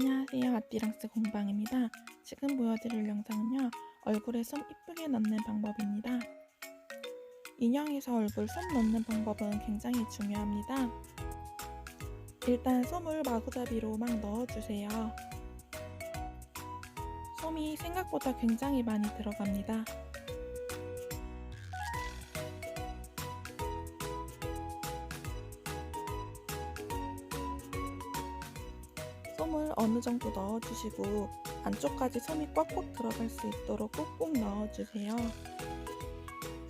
안녕하세요. 아띠랑스 공방입니다. 지금 보여드릴 영상은요. 얼굴에 솜 이쁘게 넣는 방법입니다. 인형에서 얼굴 솜 넣는 방법은 굉장히 중요합니다. 일단 솜을 마구잡이로 막 넣어주세요. 솜이 생각보다 굉장히 많이 들어갑니다. 솜을 어느 정도 넣어주시고 안쪽까지 솜이 꽉꽉 들어갈 수 있도록 꾹꾹 넣어주세요.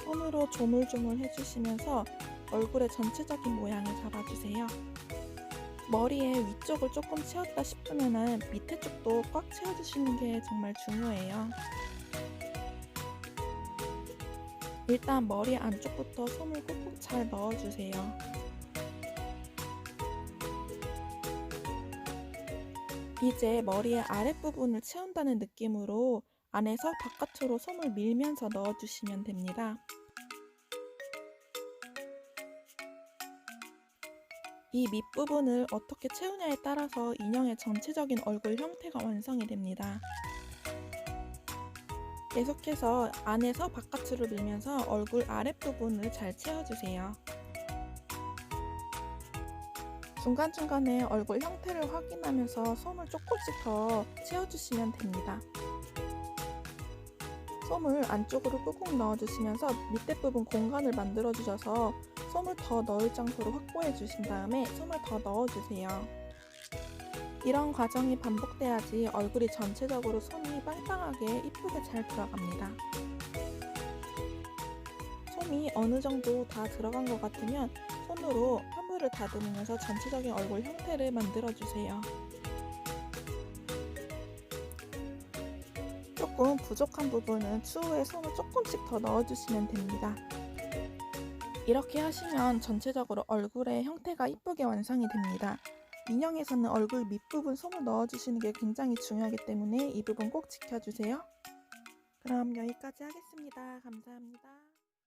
손으로 조물조물 해주시면서 얼굴의 전체적인 모양을 잡아주세요. 머리의 위쪽을 조금 채웠다 싶으면 밑에 쪽도 꽉 채워주시는 게 정말 중요해요. 일단 머리 안쪽부터 솜을 꾹꾹 잘 넣어주세요. 이제 머리의 아랫부분을 채운다는 느낌으로 안에서 바깥으로 솜을 밀면서 넣어주시면 됩니다. 이 밑부분을 어떻게 채우냐에 따라서 인형의 전체적인 얼굴 형태가 완성이 됩니다. 계속해서 안에서 바깥으로 밀면서 얼굴 아랫부분을 잘 채워주세요. 중간중간에 얼굴 형태를 확인하면서 솜을 조금씩 더 채워주시면 됩니다. 솜을 안쪽으로 꾹꾹 넣어주시면서 밑에 부분 공간을 만들어주셔서 솜을 더 넣을 장소를 확보해 주신 다음에 솜을 더 넣어주세요. 이런 과정이 반복돼야지 얼굴이 전체적으로 솜이 빵빵하게 이쁘게 잘 들어갑니다. 솜이 어느 정도 다 들어간 것 같으면 손으로 펌물을 다듬으면서 전체적인 얼굴 형태를 만들어주세요. 조금 부족한 부분은 추후에 솜을 조금씩 더 넣어주시면 됩니다. 이렇게 하시면 전체적으로 얼굴의 형태가 이쁘게 완성이 됩니다. 인형에서는 얼굴 밑부분 솜을 넣어주시는 게 굉장히 중요하기 때문에 이 부분 꼭 지켜주세요. 그럼 여기까지 하겠습니다. 감사합니다.